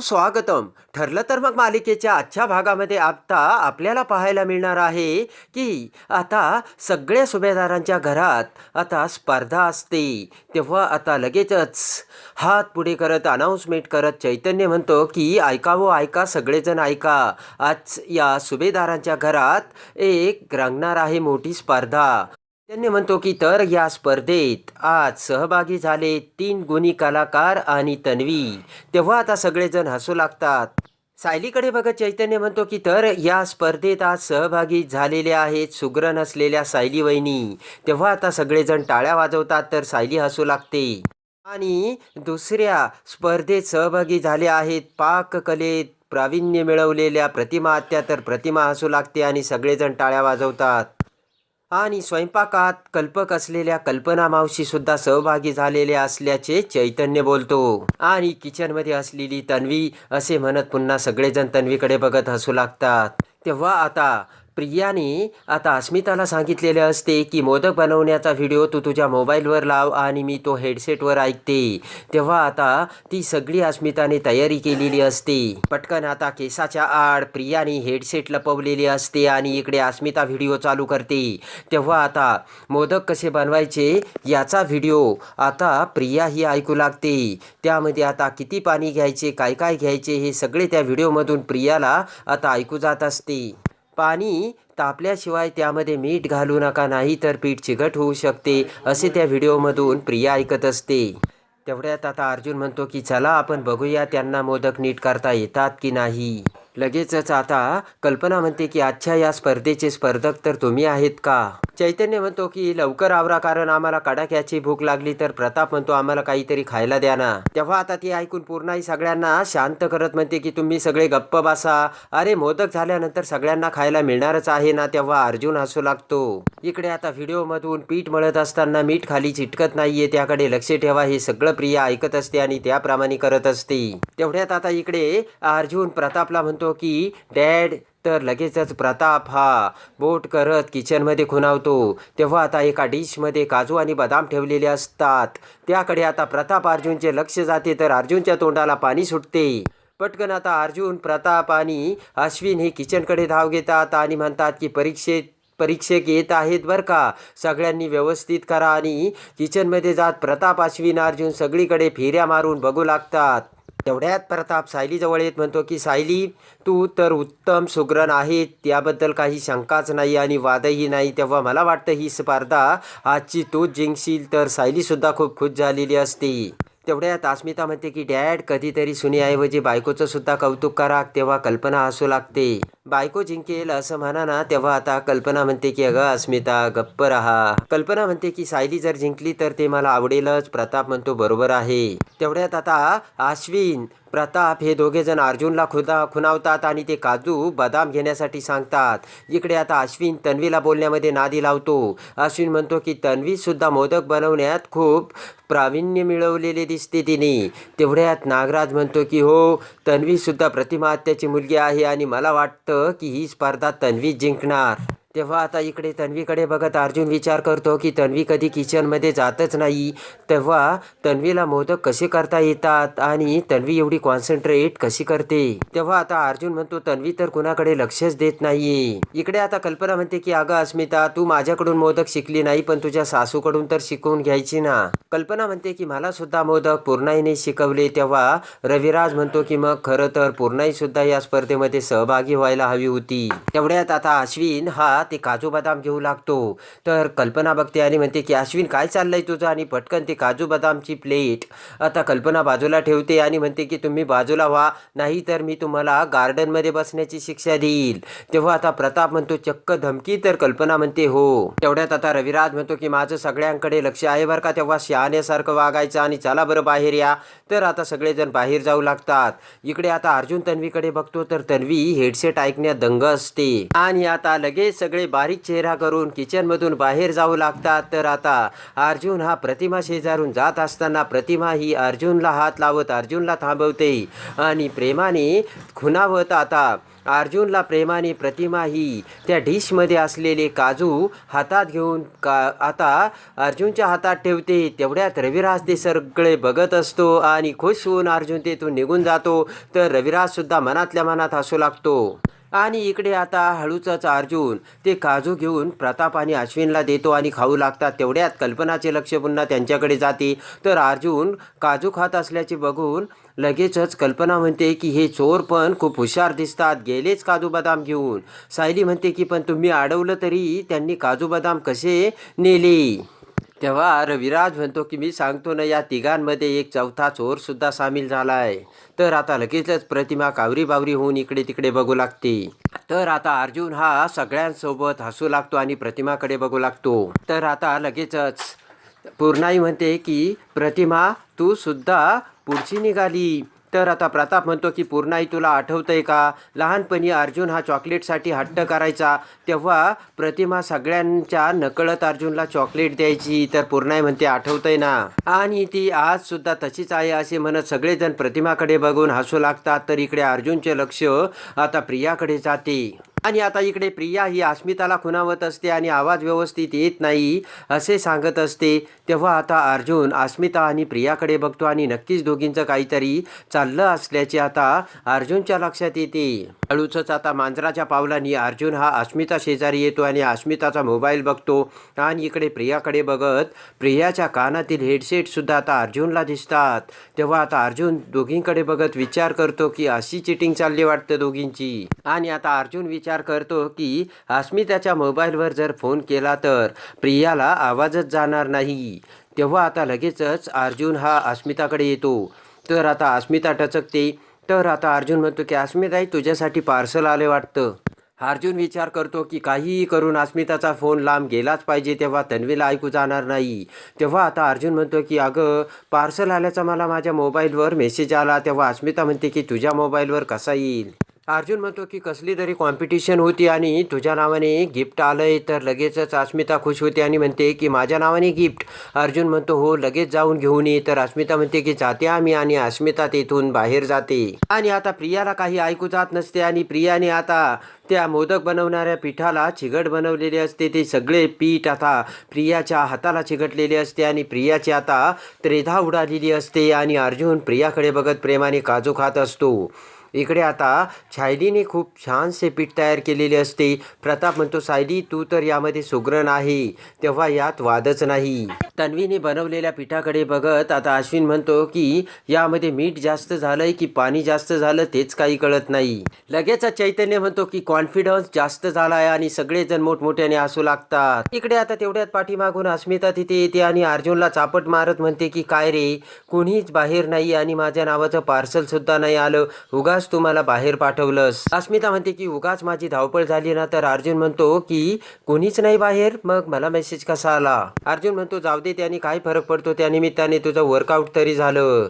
स्वागतम. ठरलं तर मग मालिकेच्या आजच्या भागामध्ये आता आपल्याला पाहायला मिळणार आहे की आता सगळ्या सुभेदारांच्या घरात आता स्पर्धा असते. तेव्हा आता लगेचच हात पुढे करत अनाऊन्समेंट करत चैतन्य म्हणतो की ऐकावं ऐका सगळेजण ऐका. आज या सुभेदारांच्या घरात एक रंगणार आहे मोठी स्पर्धा. त्यांनी म्हणतो की तर या स्पर्धेत आज सहभागी झाले तीन गुणी कलाकार आणि तन्वी. तेव्हा आता सगळेजण हसू लागतात. सायलीकडे बघत चैतन्य म्हणतो की तर या स्पर्धेत आज सहभागी झालेले आहेत सुग्रण असलेल्या सायली वहिनी. तेव्हा आता सगळेजण टाळ्या वाजवतात तर सायली हसू लागते. आणि दुसऱ्या स्पर्धेत सहभागी झाले आहेत पाककलेत प्रावीण्य मिळवलेल्या प्रतिमा आत्या तर प्रतिमा हसू लागते आणि सगळेजण टाळ्या वाजवतात. आणि स्वयंपाकात कल्पक असलेल्या कल्पना मावशी सुद्धा सहभागी झालेल्या असल्याचे चैतन्य बोलतो. आणि किचनमध्ये असलेली तन्वी असे म्हणत पुन्हा सगळेजण तन्वीकडे बघत हसू लागतात. तेव्हा आता प्रियाने आता अस्मिताला सांगितलेले असते की मोदक बनवण्याचा व्हिडिओ तू तुझ्या मोबाईलवर लाव आणि मी तो हेडसेटवर ऐकते. तेव्हा आता ती सगळी अस्मिताने तयारी केलेली असते. पटकन आता केसाच्या आड प्रियाने हेडसेट लपवलेले असते आणि इकडे अस्मिता व्हिडिओ चालू करते. तेव्हा आता मोदक कसे बनवायचे याचा व्हिडिओ आता प्रिया ही ऐकू लागते. त्यामध्ये आता किती पाणी घ्यायचे काय काय घ्यायचे हे सगळे त्या व्हिडिओमधून प्रियाला आता ऐकू जात असते. पाणी तापल्याशिवाय त्यामध्ये मीठ घालू नका नाही तर पीठ चिकट होऊ शकते असे त्या व्हिडिओमधून प्रिया ऐकत असते. तेवढ्यात आता अर्जुन म्हणतो की चला आपण बघूया त्यांना मोदक नीट करता येतात की नाही. लगेचच आता कल्पना म्हणते की आजच्या या स्पर्धेचे स्पर्धक तर तुम्ही आहेत का? चैतन्य म्हणतो की लवकर आवरा कारण आम्हाला कडाक्याची भूक लागली तर प्रताप म्हणतो आम्हाला काहीतरी खायला द्या ना. तेव्हा आता ती ऐकून पूर्णाई सगळ्यांना शांत करत म्हणते की तुम्ही सगळे गप्प बसा. अरे मोदक झाल्यानंतर सगळ्यांना खायला मिळणारच आहे ना तेव्हा अर्जुन हसू लागतो. इकडे आता व्हिडिओमधून पीठ मळत असताना मीठ खाली चिटकत नाहीये त्याकडे लक्ष ठेवा हे सगळं प्रिया ऐकत असते आणि त्याप्रमाणे करत असते. तेवढ्यात आता इकडे अर्जुन प्रतापला म्हणतो की डॅड तर लगेचच प्रताप हा बोट करत किचनमध्ये खुणावतो. तेव्हा आता एका डिशमध्ये काजू आणि बदाम ठेवलेले असतात. त्याकडे आता प्रताप अर्जुनचे लक्ष जाते तर अर्जुनच्या तोंडाला पाणी सुटते. पटकन आता अर्जुन प्रताप आणि अश्विन हे किचनकडे धाव घेतात आणि म्हणतात की परीक्षेत परीक्षक येत आहेत बरं का? सगळ्यांनी व्यवस्थित करा आणि किचनमध्ये जात प्रताप अश्विन अर्जुन सगळीकडे फेऱ्या मारून बघू लागतात. तेवढ्यात प्रताप सायलीजवळ येत म्हणतो की सायली तू तर उत्तम सुग्रण आहे त्याबद्दल काही शंकाच नाही आणि वादही नाही. तेव्हा मला वाटतं ही स्पर्धा आजची तू जिंकशील तर सायलीसुद्धा खूप खुश झालेली असते. तेवढ्यात अस्मिता म्हणते की डॅड कधीतरी सुनीऐवजी बायकोचं सुद्धा कौतुक करा. तेव्हा कल्पना हसू लागते. बायको जिंकेल असं म्हणा ना तेव्हा आता कल्पना म्हणते की अगं अस्मिता गप्प राहा. कल्पना म्हणते की सायली जर जिंकली तर ते मला आवडेलच. प्रताप म्हणतो बरोबर आहे. तेवढ्यात आता आश्विन प्रताप हे दोघे जण अर्जुनला खुदा खुणावतात आणि ते काजू बदाम घेण्यासाठी सांगतात. इकडे आता अश्विन तन्वीला बोलण्यामध्ये नादी लावतो. अश्विन म्हणतो की तन्वीसुद्धा मोदक बनवण्यात खूप प्रावीण्य मिळवलेले दिसते तिने. तेवढ्यात नागराज म्हणतो की हो तन्वीसुद्धा प्रतिमा हत्याची मुलगी आहे आणि मला वाटतं की ही स्पर्धा तन्वी जिंकणार. तेव्हा आता इकडे तन्वीकडे बघत अर्जुन विचार करतो की तन्वी कधी किचनमध्ये जातच नाही. तेव्हा तन्वीला मोदक कसे करता येतात आणि तन्वी एवढी कॉन्सन्ट्रेट कशी करते? तेव्हा आता अर्जुन म्हणतो तन्वी तर कुणाकडे लक्षच देत नाहीये. इकडे आता कल्पना म्हणते की अगं अस्मिता तू माझ्याकडून मोदक शिकली नाही पण तुझ्या सासूकडून तर शिकवून घ्यायची ना. कल्पना म्हणते की मला सुद्धा मोदक पूर्णाईने शिकवले. तेव्हा रविराज म्हणतो की मग खरं तर पूर्णाई सुद्धा या स्पर्धेमध्ये सहभागी व्हायला हवी होती. तेवढ्यात आता अश्विन हा ते काजू बदाम घेऊ लागतो. तर कल्पना बघते आणि म्हणते की अश्विन काय चाललंय तुझं? आणि पटकन ते काजू बदामची प्लेट आता कल्पना बाजूला ठेवते आणि म्हणते की तुम्ही बाजूला व्हा नाही तर मी तुम्हाला गार्डनमध्ये बसण्याची शिक्षा देईल. तेव्हा आता प्रताप म्हणतो चक्क धमकी तर कल्पना म्हणते हो. तेवढ्यात आता रविराज म्हणतो की माझं सगळ्यांकडे लक्ष आहे बरं का तेव्हा शहाण्यासारखं वागायचं आणि चला बरं बाहेर या. तर आता सगळेजण बाहेर जाऊ लागतात. इकडे आता अर्जुन तन्वीकडे बघतो तर तन्वी हेडसेट ऐकण्यात दंग असते. आणि आता लगेच सगळे बारीक चेहरा करून किचनमधून बाहेर जाऊ लागतात. तर आता अर्जुन हा प्रतिमा शेजारून जात असताना प्रतिमा ही अर्जुनला हात लावत अर्जुनला थांबवते. आणि प्रेमाने खुणावत आता अर्जुनला प्रेमाने प्रतिमा ही त्या डिशमध्ये असलेले काजू हातात घेऊन का आता अर्जुनच्या हातात ठेवते. तेवढ्यात रविराज ते सगळे बघत असतो आणि खुश होऊन अर्जुन तेथून निघून जातो. तर रविराजसुद्धा मनातल्या मनात हसू लागतो. आणि इकडे आता हळूचाच अर्जुन ते काजू घेऊन प्रताप आणि अश्विनला देतो आणि खाऊ लागतात. तेवढ्यात कल्पनाचे लक्ष पुन्हा त्यांच्याकडे जाते. तर अर्जुन काजू खात असल्याचे बघून लगेचच कल्पना म्हणते की हे चोर पण खूप हुशार दिसतात. गेलेच काजू बदाम घेऊन. सायली म्हणते की पण तुम्ही अडवलं तरी त्यांनी काजू बदाम कसे नेले? तेव्हा रविराज म्हणतो की मी सांगतो ना या तिघांमध्ये एक चौथा चोर सुद्धा सामील झाला आहे. तर आता लगेचच प्रतिमा कावरी बावरी होऊन इकडे तिकडे बघू लागते. तर आता अर्जुन हा सगळ्यांसोबत हसू लागतो आणि प्रतिमाकडे बघू लागतो. तर आता लगेचच पूर्णाई म्हणते की प्रतिमा तू सुद्धा पुढची निघाली. तर आता प्रताप म्हणतो की पूर्णाई तुला आठवतंय का? लहानपणी अर्जुन हा चॉकलेटसाठी हट्ट करायचा. तेव्हा प्रतिमा सगळ्यांच्या नकळत अर्जुनला चॉकलेट द्यायची. तर पूर्णाई म्हणते आठवतंय ना? आणि ती आज सुद्धा तशीच आहे असे म्हणत सगळेजण प्रतिमाकडे बघून हसू लागतात. तर इकडे अर्जुनचे लक्ष आता प्रियाकडे जाते. आणि आता इकडे प्रिया ही अस्मिताला खुणावत असते आणि आवाज व्यवस्थित येत नाही असे सांगत असते. तेव्हा आता अर्जुन अस्मिता आणि प्रियाकडे बघतो आणि नक्कीच दोघींचं काहीतरी चाललं असल्याचे आता अर्जुनच्या लक्षात येते. हळूचच आता मांजराच्या पावलांनी अर्जुन हा अस्मिता शेजारी येतो आणि अस्मिताचा मोबाईल बघतो आणि इकडे प्रियाकडे बघत प्रियाच्या कानातील हेडसेटसुद्धा आता अर्जुनला दिसतात. तेव्हा आता अर्जुन दोघींकडे बघत विचार करतो की अशी चिटिंग चालली वाटतं दोघींची. आणि आता अर्जुन विचार विचार करतो की अस्मिताच्या मोबाईलवर जर फोन केला तर प्रियाला आवाजच जाणार नाही. तेव्हा आता लगेचच अर्जुन हा अस्मिताकडे येतो. तर आता अस्मिता टचकते. तर आता अर्जुन म्हणतो की अस्मिताई तुझ्यासाठी पार्सल आले वाटतं. अर्जुन विचार करतो की काहीही करून अस्मिताचा फोन लांब गेलाच पाहिजे तेव्हा तन्वीला ऐकू जाणार नाही. तेव्हा आता अर्जुन म्हणतो की अगं पार्सल आल्याचा मला माझ्या मोबाईलवर मेसेज आला. तेव्हा अस्मिता म्हणते की तुझ्या मोबाईलवर कसा येईल? अर्जुन म्हणतो की कसली तरी कॉम्पिटिशन होती आणि तुझ्या नावाने गिफ्ट आलंय तर लगेचच अस्मिता खुश होते आणि म्हणते की माझ्या नावाने गिफ्ट अर्जुन म्हणतो हो लगेच जाऊन घेऊन ये. तर अस्मिता म्हणते की जाते आम्ही आणि अस्मिता तेथून बाहेर जाते. आणि आता प्रियाला काही ऐकू जात नसते आणि प्रियाने आता त्या मोदक बनवणाऱ्या पिठाला चिगट बनवलेले असते. ते सगळे पीठ आता प्रियाच्या हाताला चिगटलेले असते आणि प्रियाची आता त्रेधा उडालेली असते. आणि अर्जुन प्रियाकडे बघत प्रेमाने काजू खात असतो. इकडे आता छायलीने खूप छानसे पीठ तयार केलेले असते. प्रताप म्हणतो सायली तू तर यामध्ये सुग्रण आहे तेव्हा यात वादच नाही. तन्वीने बनवलेल्या पिठाकडे बघत आता अश्विन म्हणतो की यामध्ये मीठ जास्त झालंय की पाणी जास्त झालं तेच काही कळत नाही. लगेच चैतन्य म्हणतो की कॉन्फिडन्स जास्त झालाय आणि सगळेजण मोठमोठ्याने असू लागतात. इकडे आता तेवढ्यात पाठीमागून अस्मिता तिथे येते आणि अर्जुनला चापट मारत म्हणते की काय रे? कुणीच बाहेर नाही आणि माझ्या नावाचं पार्सल सुद्धा नाही आलं. उगाच तुम्हाला बाहेर पाठवलंस. अस्मिता म्हणते की उगाच माझी धावपळ झाली ना. तर अर्जुन म्हणतो की कोणीच नाही बाहेर. मग मला मेसेज कसा आला? अर्जुन म्हणतो जाऊ दे त्याने काय फरक पडतो? त्या निमित्ताने तुझं वर्कआउट तरी झालं.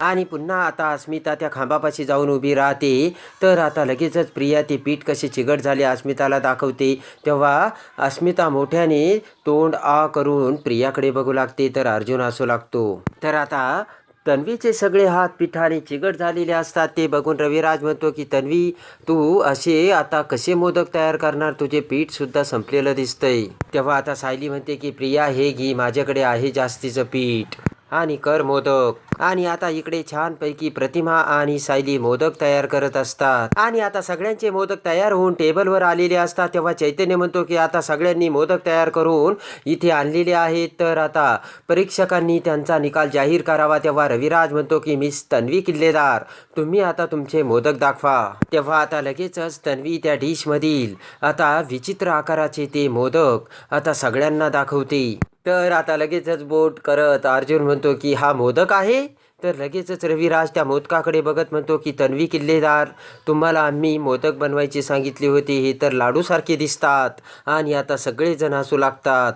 आणि पुन्हा आता अस्मिता त्या खांबापाशी जाऊन उभी राहते. तर आता लगेचच प्रिया ती पीठ कशी चिगट झाली अस्मिताला दाखवते. तेव्हा अस्मिता मोठ्याने तोंड आ करून प्रियाकडे बघू लागते. तर अर्जुन असू लागतो. तर आता तन्वीचे सगळे हात पिठाने चिगट झालेले असतात. ते बघून रविराज म्हणतो की तन्वी तू असे आता कसे मोदक तयार करणार? तुझे पीठ सुद्धा संपलेलं दिसतंय. तेव्हा आता सायली म्हणते की प्रिया हे घी माझ्याकडे आहे जास्तीचं पीठ. आणि कर मोदक. आणि आता इकडे छानपैकी प्रतिमा आणि सायली मोदक तयार करत असतात. आणि आता सगळ्यांचे मोदक तयार होऊन टेबलवर आलेले असतात. तेव्हा चैतन्य म्हणतो की आता सगळ्यांनी मोदक तयार करून इथे आणलेले आहेत. तर आता परीक्षकांनी त्यांचा निकाल जाहीर करावा. तेव्हा रविराज म्हणतो की मिस तन्वी किल्लेदार तुम्ही आता तुमचे मोदक दाखवा. तेव्हा आता लगेचच तन्वी त्या डिशमधील आता विचित्र आकाराचे ते मोदक आता सगळ्यांना दाखवते. तर आता लगेचच बोट करत अर्जुन म्हणतो की हा मोदक आहे? तर लगेचच रविराज त्या मोदकाकडे बघत म्हणतो की तन्वी किल्लेदार तुम्हाला आम्ही मोदक बनवायची सांगितले होते. हे तर लाडूसारखे दिसतात आणि आता सगळेजण हसू लागतात.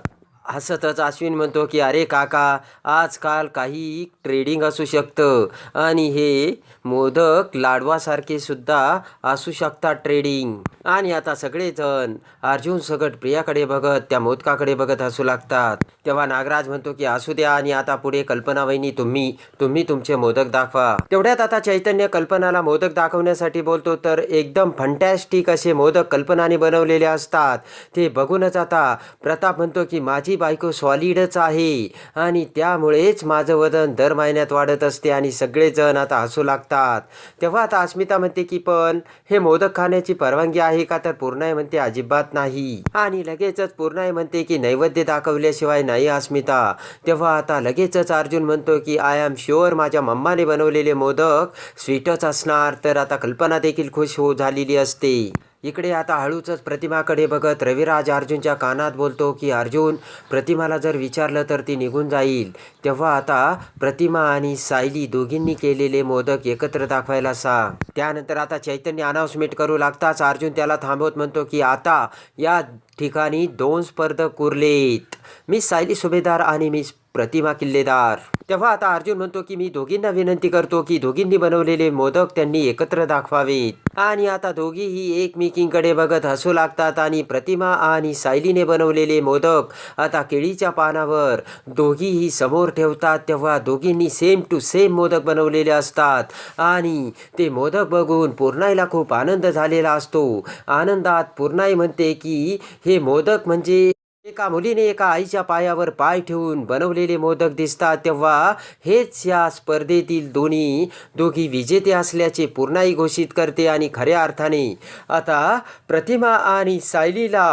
हसतच अश्विन म्हणतो की अरे काका आजकाल काही ट्रेडिंग असू शकतं. आणि हे मोदक लाडवासारखे सुद्धा असू शकतात ट्रेडिंग आणि आता सगळेजण अर्जुन सगट प्रियाकडे बघत त्या मोदकाकडे बघत हसू लागतात. तेव्हा नागराज म्हणतो की असू द्या आणि आता पुढे कल्पना वहिनी तुम्ही तुम्ही तुमचे मोदक दाखवा. तेवढ्यात आता चैतन्य कल्पनाला मोदक दाखवण्यासाठी बोलतो तर एकदम फंटॅस्टिक असे मोदक कल्पनाने बनवलेले असतात. ते बघूनच आता प्रताप म्हणतो की माझी बायको सॉलिडच आहे. आणि त्यामुळेच माझं वजन दर महिन्यात वाढत असते आणि सगळेजण आता हसू लागतात. तेव्हा आता अस्मिता म्हणते की पण हे मोदक खाण्याची परवानगी आहे का? तर पूर्णाई म्हणते अजिबात नाही. आणि लगेचच पूर्णाई म्हणते की नैवेद्य दाखवल्याशिवाय नाही अस्मिता. तेव्हा आता लगेचच अर्जुन म्हणतो की आय एम शुअर माझ्या मम्माने बनवलेले मोदक स्वीटच असणार. तर आता कल्पना देखील खुश हो झालेली असते. इकडे आता हळूचच प्रतिमाकडे बघत रविराज अर्जुनच्या कानात बोलतो की अर्जुन प्रतिमाला जर विचारलं तर ती निघून जाईल. तेव्हा आता प्रतिमा आणि सायली दोघींनी केलेले मोदक एकत्र दाखवायला सांग. त्यानंतर आता चैतन्य अनाउन्समेंट करू लागताच अर्जुन त्याला थांबवत म्हणतो की आता या ठिकाणी दोन स्पर्धक उरलेत. मी सायली सुभेदार आणि मी प्रतिमा किल्लेदार. तेव्हा आता अर्जुन म्हणतो की मी दोघींना विनंती करतो की दोघींनी बनवलेले मोदक त्यांनी एकत्र दाखवावेत. आणि आता दोघीही एकमेकींकडे बघत हसू लागतात आणि प्रतिमा आणि सायलीने बनवलेले मोदक आता केळीच्या पानावर दोघीही समोर ठेवतात. तेव्हा दोघींनी सेम टू सेम मोदक बनवलेले असतात. आणि ते मोदक बघून पूर्णाईला खूप आनंद झालेला असतो. आनंदात पूर्णाई म्हणते की हे मोदक म्हणजे एका मुलीने एका आईच्या पायावर पाय ठेवून बनवलेले मोदक दिसतात. तेव्हा हेच या स्पर्धेतील दोन्ही दोघी विजेते असल्याचे पूर्णाई घोषित करते आणि खऱ्या अर्थाने आता प्रतिमा आणि सायलीला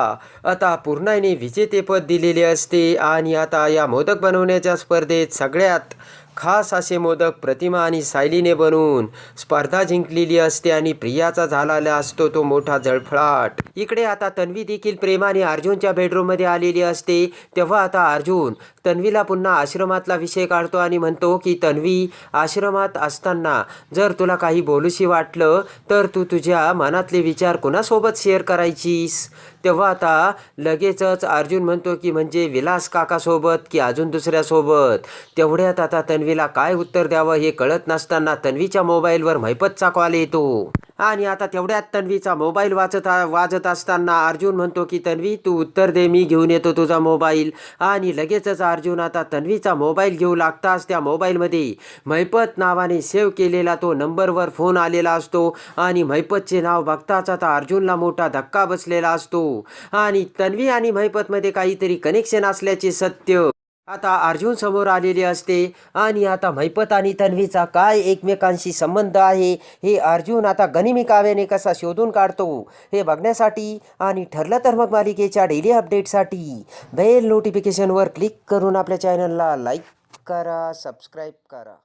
आता पूर्णाईने विजेतेपद दिलेले असते. आणि आता या मोदक बनवण्याच्या स्पर्धेत सगळ्यात खास असे मोदक प्रतिमा आणि सायलीने बनवून स्पर्धा जिंकलेली असते आणि प्रियाचा झालेला असतो तो मोठा जळफळाट. इकडे आता तन्वी देखील प्रेमाने अर्जुनच्या बेडरूममध्ये आलेली असते. तेव्हा आता अर्जुन तन्वीला पुन्हा आश्रमातला विषय काढतो आणि म्हणतो की तन्वी आश्रमात असताना जर तुला काही बोलूशी वाटलं तर तू तुझ्या मनातले विचार कुणासोबत शेअर करायचीस? तेव्हा आता लगेचच अर्जुन म्हणतो की म्हणजे विलास काकासोबत की अजून दुसऱ्यासोबत? तेवढ्यात आता तन्वीला काय उत्तर द्यावं हे कळत नसताना तन्वीच्या मोबाईलवर महिपतचा कॉल येतो. आणि आता तेवढ्यात तन्वीचा मोबाईल वाचत वाजत असताना अर्जुन म्हणतो की तन्वी तू उत्तर दे मी घेऊन येतो तुझा मोबाईल. आणि लगेचच अर्जुन आता तन्वीचा मोबाईल घेऊ लागताच त्या मोबाईलमध्ये महिपत नावाने सेव्ह केलेला तो नंबरवर फोन आलेला असतो. आणि महिपतचे नाव बघताच आता अर्जुनला मोठा धक्का बसलेला असतो. आणि तन्वी आणि महिपतमध्ये काहीतरी कनेक्शन असल्याचे सत्य. आता अर्जुन समोर आलेले असते. आणि आता महिपत आणि तन्वीचा काय एकमेकांशी संबंध आहे? हे अर्जुन आता गनिमी काव्याने कसा शोधून काढतो? हे बघण्यासाठी आणि ठरलं तर मग मालिकेच्या डेली अपडेटसाठी बेल नोटिफिकेशनवर क्लिक करून आपल्या चॅनलला लाईक करा सबस्क्राईब करा.